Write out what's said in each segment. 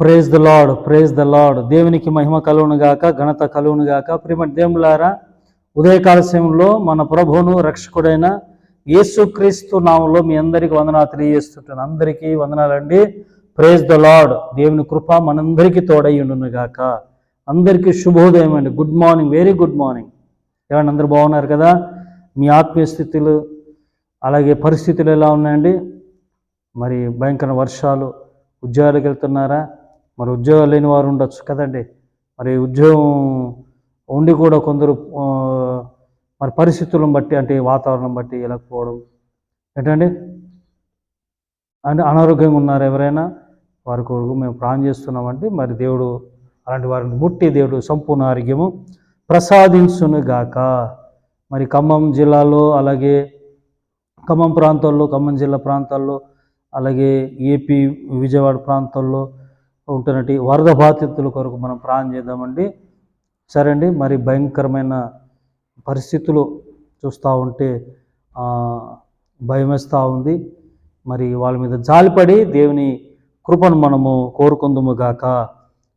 Praise the Lord praise the Lord దేవునికి మహిమ కలువునుగాక ఘనత కలువునుగాక గాక. ప్రేమ దేవులారా ఉదయకాల సమయంలో మన ప్రభువును రక్షకుడైన యేసుక్రీస్తు నామంలో మీ అందరికీ వందనాలు తెలియజేస్తుంటాను అందరికీ వందనాలండి. ప్రేజ్ ద లాడ్ దేవుని కృప మనందరికీ తోడయ్యుండునుగాక అందరికీ శుభోదయం అండి. Good morning very good morning ఏమండి అందరూ బాగున్నారు కదా? మీ ఆత్మీయ స్థితులు అలాగే పరిస్థితులు ఎలా ఉన్నాయండి? మరి భయంకర వర్షాలు ఉద్యోగాలకు వెళ్తున్నారా? మరి ఉద్యోగాలు లేని వారు ఉండొచ్చు కదండి. మరి ఉద్యోగం ఉండి కూడా కొందరు మరి పరిస్థితులను బట్టి అంటే వాతావరణం బట్టి వెళ్ళకపోవడం ఏంటండి? అంటే అనారోగ్యంగా ఉన్నారు ఎవరైనా వారి కొరకు మేము ప్రాణం చేస్తున్నామంటే మరి దేవుడు అలాంటి వారిని ముట్టి దేవుడు సంపూర్ణ ఆరోగ్యము ప్రసాదించును గాక. మరి ఖమ్మం జిల్లాలో అలాగే ఖమ్మం ప్రాంతాల్లో ఖమ్మం జిల్లా ప్రాంతాల్లో అలాగే ఏపీ విజయవాడ ప్రాంతాల్లో ఉంటున్నట్టు వరద బాధితుల కొరకు మనం ప్రాణం చేద్దామండి. సరే అండి మరి భయంకరమైన పరిస్థితులు చూస్తూ ఉంటే భయమేస్తూ భయం వేస్తూ ఉంది. మరి వాళ్ళ మీద జాలిపడి దేవుని కృపను మనము కోరుకుందుము గాక.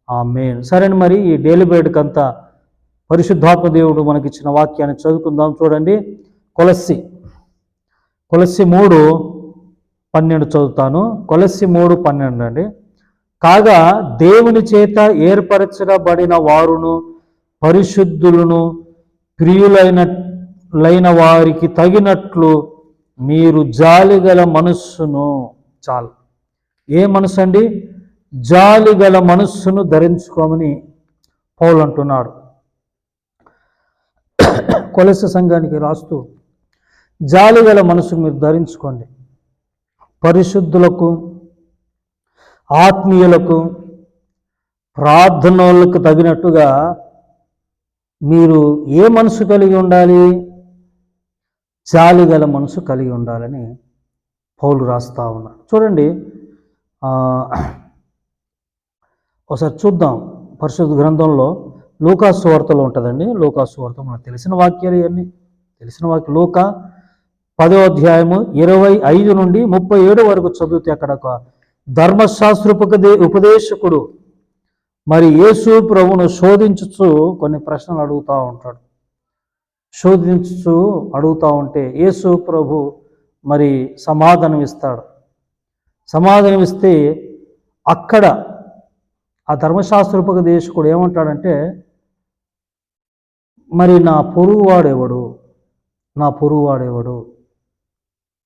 ఆ మెయిన్ సరే అండి మరి ఈ డైలీ బెడ్కి అంతా పరిశుద్ధాత్మ దేవుడు మనకిచ్చిన వాక్యాన్ని చదువుకుందాం చూడండి. కొలస్సి కొలస్సి మూడు పన్నెండు చదువుతాను. కొలస్సి మూడు పన్నెండు అండి. కాగా దేవుని చేత ఏర్పరచబడిన వారును పరిశుద్ధులను ప్రియులైన లైన వారికి తగినట్లు మీరు జాలిగల మనస్సును చాలు. ఏ మనసు అండి జాలిగల మనస్సును ధరించుకోమని పౌలు అంటున్నాడు. కొలస సంఘానికి రాస్తూ జాలిగల మనసు మీరు ధరించుకోండి. పరిశుద్ధులకు ఆత్మీయులకు ప్రార్థనలకు తగినట్టుగా మీరు ఏ మనసు కలిగి ఉండాలి? చాలిగల మనసు కలిగి ఉండాలని పౌలు రాస్తా ఉన్నారు చూడండి ఒకసారి చూద్దాం. పరిశుద్ధ గ్రంథంలో లూకాసు వార్తలో ఉంటుందండి. లూకాసు వార్త మనకు తెలిసిన వాక్యాలు ఇవన్నీ. తెలిసిన వాక్య లూక పదో అధ్యాయము ఇరవై ఐదు నుండి ముప్పై ఏడు వరకు చదివితే అక్కడ ఒక ధర్మశాస్త్రోపదే ఉపదేశకుడు. మరి యేసు ప్రభును శోధించుచు కొన్ని ప్రశ్నలు అడుగుతూ ఉంటాడు. శోధించుచు అడుగుతూ ఉంటే యేసు ప్రభు మరి సమాధానం ఇస్తాడు. సమాధానం ఇస్తే అక్కడ ఆ ధర్మశాస్త్రోపదేశకుడు ఏమంటాడంటే మరి నా పొరుగువాడెవడు? నా పొరుగువాడెవడు?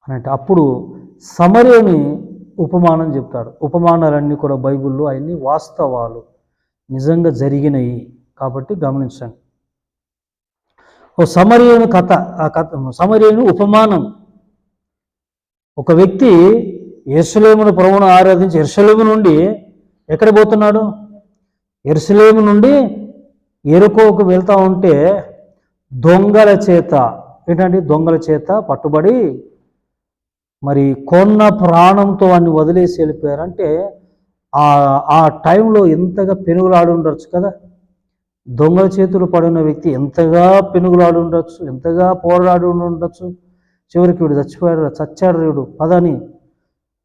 అని అంటే అప్పుడు సమరేని ఉపమానం చెప్తాడు. ఉపమానాలన్నీ కూడా బైబిల్లో అవన్నీ వాస్తవాలు నిజంగా జరిగినాయి కాబట్టి గమనించండి. ఓ సమరియను కథ ఆ కథ సమరియను ఉపమానం. ఒక వ్యక్తి ఎరుసలేమును ప్రభువును ఆరాధించి ఎరుసలేము నుండి ఎక్కడ పోతున్నాడు? ఎరుసలేము నుండి ఎరుకోకు వెళ్తా ఉంటే దొంగల చేత ఏంటంటే దొంగల చేత పట్టుబడి మరి కొన్న ప్రాణంతో వాడిని వదిలేసి వెళ్ళిపోయారు అంటే ఆ ఆ టైంలో ఎంతగా పెనుగులాడి ఉండొచ్చు కదా? దొంగల చేతులు పడిన వ్యక్తి ఎంతగా పెనుగులాడి ఉండొచ్చు ఎంతగా పోరాడి ఉండొచ్చు? చివరికి వీడు చచ్చిపోయాడు చచ్చాడు వీడు పదని.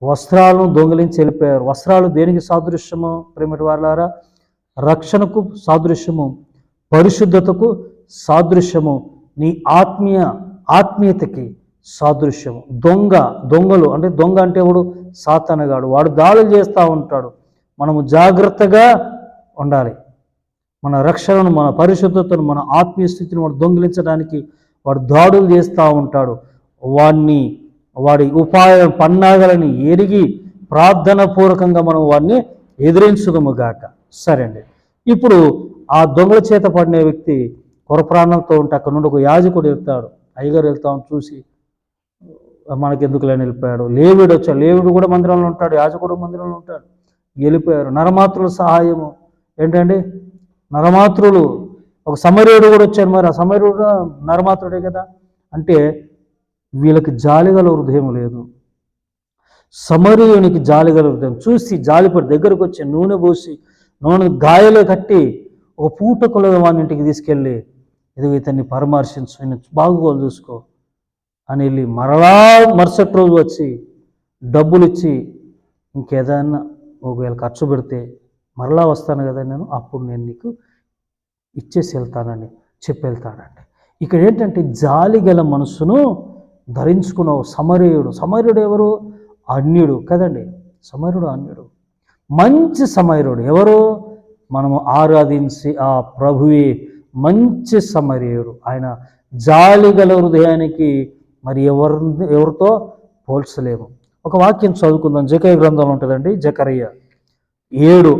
వస్త్రాలను దొంగలించి వెళ్ళిపోయారు. వస్త్రాలు దేనికి సాదృశ్యము? ప్రేమటి వాళ్ళారా రక్షణకు సాదృశ్యము పరిశుద్ధతకు సాదృశ్యము. నీ ఆత్మీయ ఆత్మీయతకి సాదృశ్యము. దొంగ దొంగలు అంటే దొంగ అంటే ఎవడు? సాతనగాడు వాడు దాడులు చేస్తూ ఉంటాడు. మనము జాగ్రత్తగా ఉండాలి. మన రక్షణను మన పరిశుద్ధతను మన ఆత్మీయ స్థితిని వాడు దొంగిలించడానికి వాడు దాడులు చేస్తూ ఉంటాడు. వాడిని వాడి ఉపాయ పన్నాగలని ఎరిగి ప్రార్థన పూర్వకంగా మనం వాడిని ఎదిరించుదము గాక. సరే అండి. ఇప్పుడు ఆ దొంగల చేత పడిన వ్యక్తి కొర ప్రాణంతో ఉంటే అక్కడ నుండి ఒక యాజకుడు వెళ్తాడు. అయ్యగారు వెళ్తాం చూసి మనకి ఎందుకు లేని వెళ్ళిపోయాడు లేవిడు వచ్చాడు. లేవిడు కూడా మందిరంలో ఉంటాడు. యాజకుడు మందిరంలో ఉంటాడు. వెళ్ళిపోయారు నరమాతృల సహాయము. ఏంటండి? నరమాతృలు. ఒక సమర్యుడు కూడా వచ్చాడు మరి. ఆ సమర్యుడు నరమాతృడే కదా? అంటే వీళ్ళకి జాలిగల హృదయం లేదు. సమరీయునికి జాలిగల హృదయం. చూసి జాలిపడి దగ్గరకు వచ్చి నూనె పోసి నూనె గాయలో కట్టి ఒక పూటకుల వాని ఇంటికి తీసుకెళ్ళి ఇది ఇతన్ని పరామర్శించు. ఈయన చూసుకో. అని వెళ్ళి మరలా మరుసటి రోజు వచ్చి డబ్బులు ఇచ్చి ఇంకేదన్నా ఒకవేళ ఖర్చు పెడితే మరలా వస్తాను కదా నేను అప్పుడు నేను నీకు ఇచ్చేసి వెళ్తానని చెప్పి వెళ్తాడండి ఇక్కడ ఏంటంటే జాలి గల మనసును ధరించుకున్న ఓ సమరయుడు. సమరుడు ఎవరు? అన్యుడు కదండి. సమరుడు అన్యుడు. మంచి సమరుడు ఎవరు? మనము ఆరాధించి ఆ ప్రభువే మంచి సమరయుడు. ఆయన జాలి గల హృదయానికి మరి ఎవరిని ఎవరితో పోల్చలేము. ఒక వాక్యం చదువుకుందాం. జకయ్య గ్రంథంలో ఉంటుందండి జకరయ్య ఏడు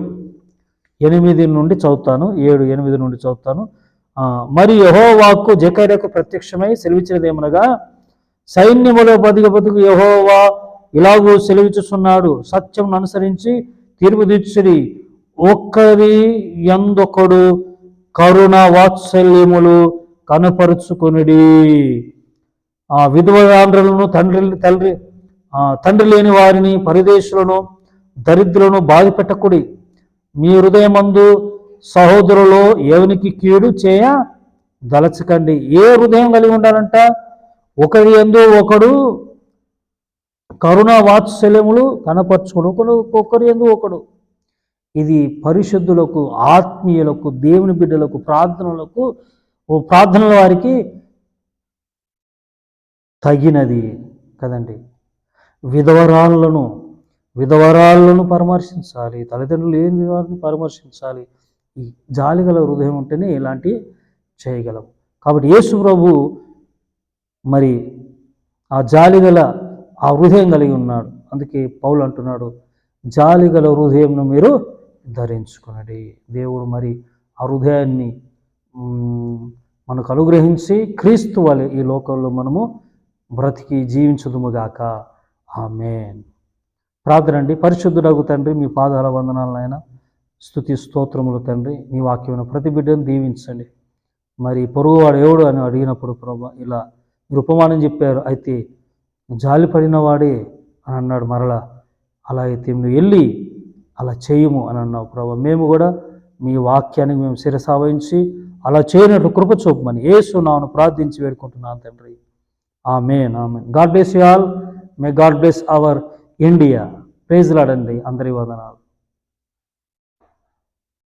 ఎనిమిది నుండి చదువుతాను. ఏడు ఎనిమిది నుండి చదువుతాను. మరి మరి యహోవాకు జకర్యకు ప్రత్యక్షమై సెలవిచ్చినదేమనగా సైన్యములో బతికి బతుకు యహోవా ఇలాగూ సెలవిచ్చుచున్నాడు. సత్యం అనుసరించి తీర్పు తీర్చుడి. ఒక్కరి ఎందొకడు కరుణ వాత్సల్యములు కనపరుచుకొనిడి. విధవరాండ్రులను తండ్రి తండ్రి తండ్రి లేని వారిని పరిదేశులను దరిద్రులను బాధపెట్టకుడి మీ హృదయమందు సహోదరులో ఎవనికి కీడు చేయ దలచకండి. ఏ హృదయం కలిగి ఉండాలంట? ఒకరి ఎందు ఒకడు కరుణ వాత్సల్యములు కనపరచుకుడు ఒకడు ఒకరి ఎందు ఒకడు. ఇది పరిశుద్ధులకు ఆత్మీయులకు దేవుని బిడ్డలకు ప్రార్థనలకు ప్రార్థనల వారికి తగినది కదండి. విధవరాళ్ళను విధవరాళ్ళను పరామర్శించాలి తల్లిదండ్రులు లేని వారిని పరామర్శించాలి ఈ జాలిగల హృదయం ఉంటేనే ఇలాంటి చేయగలం. కాబట్టి యేసు ప్రభు మరి ఆ జాలిగల ఆ హృదయం కలిగి ఉన్నాడు. అందుకే పౌలు అంటున్నాడు జాలిగల హృదయంను మీరు ధరించుకునండి. దేవుడు మరి ఆ హృదయాన్ని మనకు అనుగ్రహించి క్రీస్తు వలె ఈ లోకంలో మనము బ్రతికి జీవించుదుముగాక. ఆమెన్. ప్రార్థన అండి పరిశుద్ధుడగు తండ్రి మీ పాదాల వందనాలనైనా స్థుతి స్తోత్రములు తండ్రి. మీ వాక్యమైన ప్రతి బిడ్డను దీవించండి. మరి పొరుగువాడు ఎవడు అని అడిగినప్పుడు ప్రభా ఇలా ఉపమానం చెప్పారు. అయితే జాలి పడినవాడే అని అన్నాడు మరలా. అలా అయితే నువ్వు వెళ్ళి అలా చేయము అని అన్నావు ప్రభా. మేము కూడా మీ వాక్యానికి మేము శిరసావహించి అలా చేయనట్లు కృప చూపమని ఏసు నాను ప్రార్థించి వేడుకుంటున్నాను తండ్రి. Amen amen God bless you all may God bless our India praise లాడండి అందరి వందనాలు